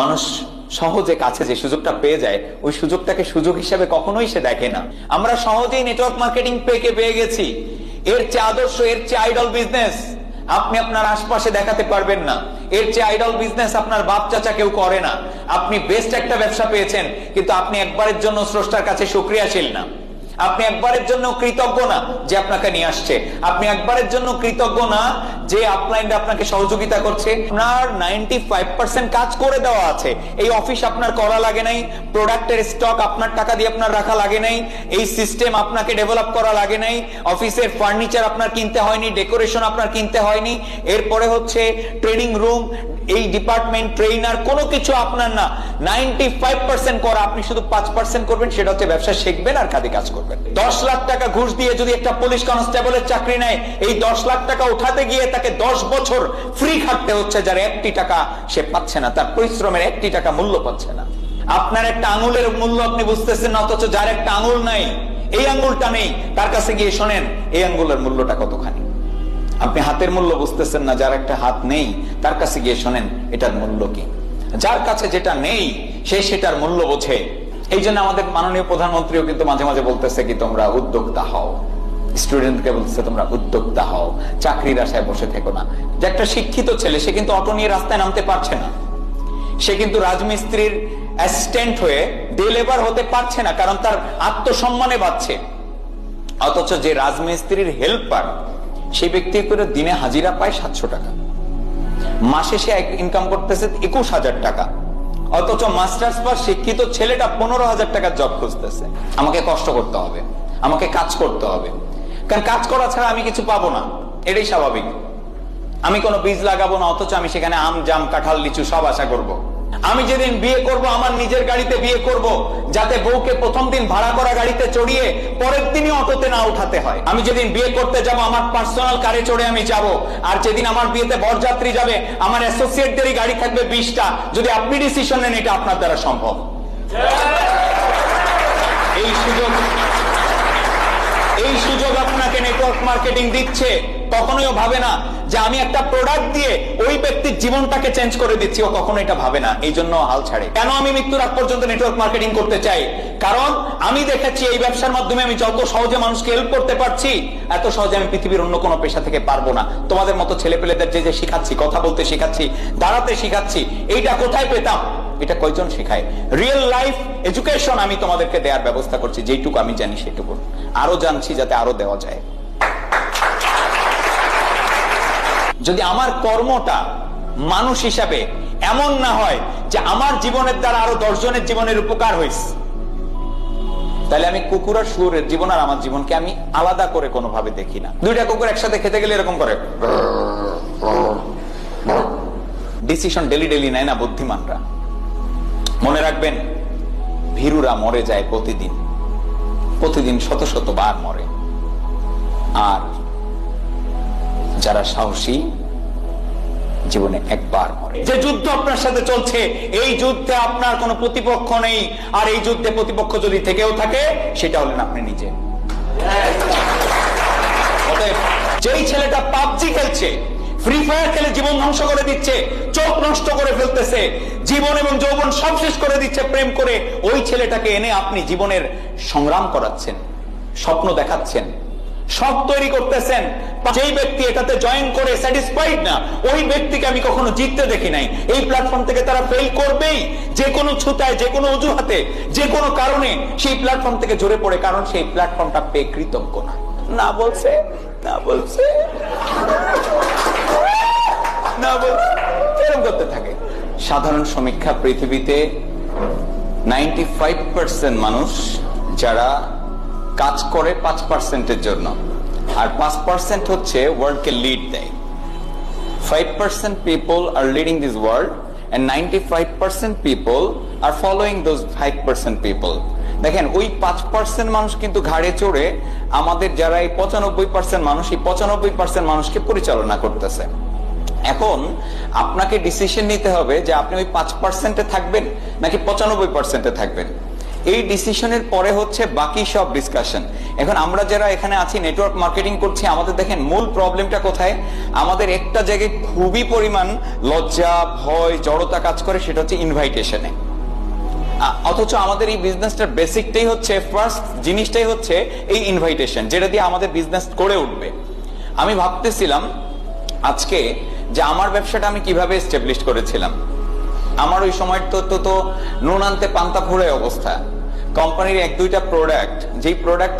মানুষ সহজে কাছে যে সুযোগটা পেয়ে যায়, ওই সুযোগটাকে সুযোগ হিসাবে কখনোই সে দেখে না। আমরা সহজেই নেটওয়ার্ক মার্কেটিং পেকে পেয়ে গেছি। এর চেয়ে আদর্শ, এর চেয়ে আইডল বিজনেস আপনি আপনার আশপাশে দেখাতে পারবেন না। এর চেয়ে আইডল বিজনেস আপনার বাপ চাচা কেউ করে না। আপনি বেস্ট একটা ব্যবসা পেয়েছেন, কিন্তু আপনি একবারের জন্য স্রষ্টার কাছে সুক্রিয়াশীল না। আপনি একবারের জন্য কৃতজ্ঞ না যে আপনাকে নিয়ে আসছে। আপনি একবারের জন্য কৃতজ্ঞ না যে আপলাইনটা আপনাকে সহযোগিতা করছে। আপনার নাইনটি কাজ করে দেওয়া আছে। এই অফিস আপনার করা লাগে নাই প্রোডাক্টের স্টক আপনার টাকা দিয়ে আপনার রাখা লাগে নাই, এই সিস্টেম আপনাকে ডেভেলপ করা লাগে নাই অফিসের ফার্নিচার আপনার কিনতে হয়নি ডেকোরেশন আপনার কিনতে হয়নি, এরপরে হচ্ছে ট্রেনিং রুম এই ডিপার্টমেন্ট ট্রেনার কোনো কিছু আপনার না। নাইনটি ফাইভ পার্সেন্ট করা, আপনি শুধু পাঁচ পার্সেন্ট করবেন, সেটা হচ্ছে ব্যবসা শিখবেন আর কাজে কাজ করবেন। দশ লাখ টাকা ঘুষ দিয়ে যদি একটা পুলিশ কনস্টেবলের চাকরি নেয়, এই দশ লাখ টাকা উঠাতে গিয়ে তাকে দশ বছর ফ্রি খাটতে হচ্ছে, যার একটি টাকা সে পাচ্ছে না, তার পরিশ্রমের একটি টাকা মূল্য পাচ্ছে না। আপনার একটা আঙুলের মূল্য আপনি বুঝতেছেন, অথচ যার একটা আঙুল নাই, এই আঙুলটা নেই, তার কাছে গিয়ে শোনেন, এই আঙ্গুলের মূল্যটা কতখানি? আপনি হাতের মূল্য বুঝতেছেন না, যার একটা হাত নেই, তার কাছে গিয়ে শোনেন, এটার মূল্য কি? যার কাছে যেটা নেই, সে সেটার মূল্য বোঝে। এই জন্য আমাদের মাননীয় প্রধানমন্ত্রীও কিন্তু মাঝে মাঝে বলতেছে কি, তোমরা উদ্যোক্তা হও। স্টুডেন্টকে বলতেছে তোমরা উদ্যোক্তা হও। চাকরির আশায় বসে থেকো না। যে একটা শিক্ষিত ছেলে, সে কিন্তু অটো নিয়ে রাস্তায় নামতে পারছে না। সে কিন্তু রাজমিস্ত্রির অ্যাসিস্ট্যান্ট হয়ে ডে লেবার হতে পারছে না, কারণ তার আত্মসম্মানে বাঁচছে অথচ যে রাজমিস্ত্রির হেল্পার, সেই ব্যক্তি করে দিনে হাজিরা পায় সাতশো টাকা। মাসে সে ইনকাম করতেছে একুশ হাজার টাকা। অথচ মাস্টার্স পাস শিক্ষিত ছেলেটা পনেরো হাজার টাকার জব খুঁজতেছে। আমাকে কষ্ট করতে হবে, আমাকে কাজ করতে হবে। কারণ কাজ করা ছাড়া আমি কিছু পাবো না, এটাই স্বাভাবিক। আমি কোনো বীজ লাগাবো না, অথচ আমি সেখানে আম, জাম, কাঁঠাল, লিচু সব আশা করব। আমি যেদিন বিয়ে করব আমার নিজের গাড়িতে বিয়ে করব যাতে বউকে প্রথম দিন ভাড়া করা গাড়িতে চড়িয়ে পরের দিনই অটোতে না উঠাতে হয়। আমি যেদিন বিয়ে করতে যাব আমার পার্সোনাল কারে চড়ে আমি যাব। আর যেদিন আমার বিয়েতে বরযাত্রী যাবে আমার অ্যাসোসিয়েটদেরই গাড়ি থাকবে বিশটা। যদি আপনি ডিসিশন নেন এটা আপনার দ্বারা সম্ভব। এই সুযোগ নেটওয়ার্ক মার্কেটিং দিচ্ছে, কখনোই ভাবে না যে আমি একটা প্রোডাক্ট দিয়ে ওই ব্যক্তির জীবনটাকে চেঞ্জ করে দিচ্ছি, ও কখনো এটা ভাবে না। এই জন্য হাল ছাড়ে। কেন আমি মৃত্যুর আগ পর্যন্ত নেটওয়ার্ক মার্কেটিং করতে চাই? কারণ আমি দেখেছি এই ব্যবসার মাধ্যমে আমি যত সহজে মানুষকে হেল্প করতে পারছি, এত সহজে আমি পৃথিবীর অন্য কোনো পেশা থেকে পারব না। তোমাদের মতো ছেলে পেলেদের যে যে শিখাচ্ছি, কথা বলতে শিখাচ্ছি, দাঁড়াতে শিখাচ্ছি, এইটা কোথায় পেতাম? এটা কয়জন শেখায়? রিয়েল লাইফ এডুকেশন আমি তোমাদেরকে দেওয়ার ব্যবস্থা করছি যেটুকু আমি জানি সেটুকু। আরও জানছি যাতে আরও দেওয়া যায়। যদি আমার কর্মটা মানুষ হিসাবে এমন না হয় যে আমার জীবনের দ্বারা আরও দশজনের জীবনের উপকার হয়েছে তাহলে আমি কুকুর আর শুয়োরের জীবন আর আমার জীবনকে আমি আলাদা করে কোনোভাবে দেখি না। দুইটা কুকুর একসাথে খেতে গেলে এরকম করে। ডিসিশন ডেলি ডেলি নেয় না বুদ্ধিমানরা। মনে রাখবেন, ভীরুরা মরে যায় প্রতিদিন। প্রতিদিন শত শত বার মরে। আর যারা সাহসী, জীবনে একবার মরে। যে যুদ্ধ আপনার সাথে চলছে, এই যুদ্ধে আপনার কোনো প্রতিপক্ষ নেই। আর এই যুদ্ধে প্রতিপক্ষ যদি থেকেও থাকে, সেটা হলেন আপনি নিজে। যেই ছেলেটা পাবজি খেলছে ফ্রি ফায়ার খেলে জীবন ধ্বংস করে দিচ্ছে, চোখ নষ্ট করে ফেলতেছে, জীবন এবং যৌবন সব শেষ করে দিচ্ছে প্রেম করে, ওই ছেলেটাকে এনে আপনি জীবনের সংগ্রাম করাচ্ছেন, স্বপ্ন দেখাচ্ছেন। সব তৈরি করতেছেন যেই ব্যক্তি এটাতে জয়েন করে স্যাটিসফাইড না, ওই ব্যক্তিকে আমি কখনো জিততে দেখি নাই। এই প্ল্যাটফর্ম থেকে তারা ফেল করবেই। যে কোনো ছুতায়, যে কোনো অজুহাতে, যে কোনো কারণে সেই প্ল্যাটফর্ম থেকে ঝরে পড়ে, কারণ সেই প্ল্যাটফর্মটা পে কৃতজ্ঞ না। না বলছে না বলছে। না বলছে। এরকম করতে থাকে। সাধারণ সমীক্ষা পৃথিবীতে নাইনটি মানুষ যারা কাজ করে পাঁচ পার্সেন্টের জন্য। আর পাঁচ পার্সেন্ট হচ্ছে ওয়ার্ল্ডকে লিড দেয়। Five percent people are leading this world and 95% people are following those 5% people. দেখেন, ওই পাঁচ পার্সেন্ট মানুষ কিন্তু ঘাড়ে চড়ে আমাদের যারা এই পঁচানব্বই পার্সেন্ট মানুষ, এই পঁচানব্বই পার্সেন্ট মানুষকে পরিচালনা করতেছে। এখন আপনাকে ডিসিশন নিতে হবে যে আপনি ওই পাঁচ পার্সেন্টে থাকবেন নাকি পঁচানব্বই পার্সেন্টে থাকবেন। এই ডিসিশনের পরে হচ্ছে বাকি সব ডিসকাশন এখন আমরা যারা এখানে আছি নেটওয়ার্ক মার্কেটিং করছি, আমাদের দেখেন মূল প্রবলেমটা কোথায়? আমাদের একটা জায়গায় খুবই পরিমাণ লজ্জা, ভয়, জড়তা কাজ করে, সেটা হচ্ছে ইনভাইটেশনে অথচ আমাদের এই বিজনেসটার বেসিকটাই হচ্ছে ফার্স্ট জিনিসটাই হচ্ছে এই ইনভাইটেশন যেটা দিয়ে আমাদের বিজনেস করে উঠবে। আমি ভাবতেছিলাম আজকে যে আমার ব্যবসাটা আমি কীভাবে এস্টাবলিশ করেছিলাম। আমার ওই সময় তো তো নুন আনতে পান্তা ফুরে অবস্থা। কোম্পানির এক দুইটা প্রোডাক্ট যেই প্রোডাক্ট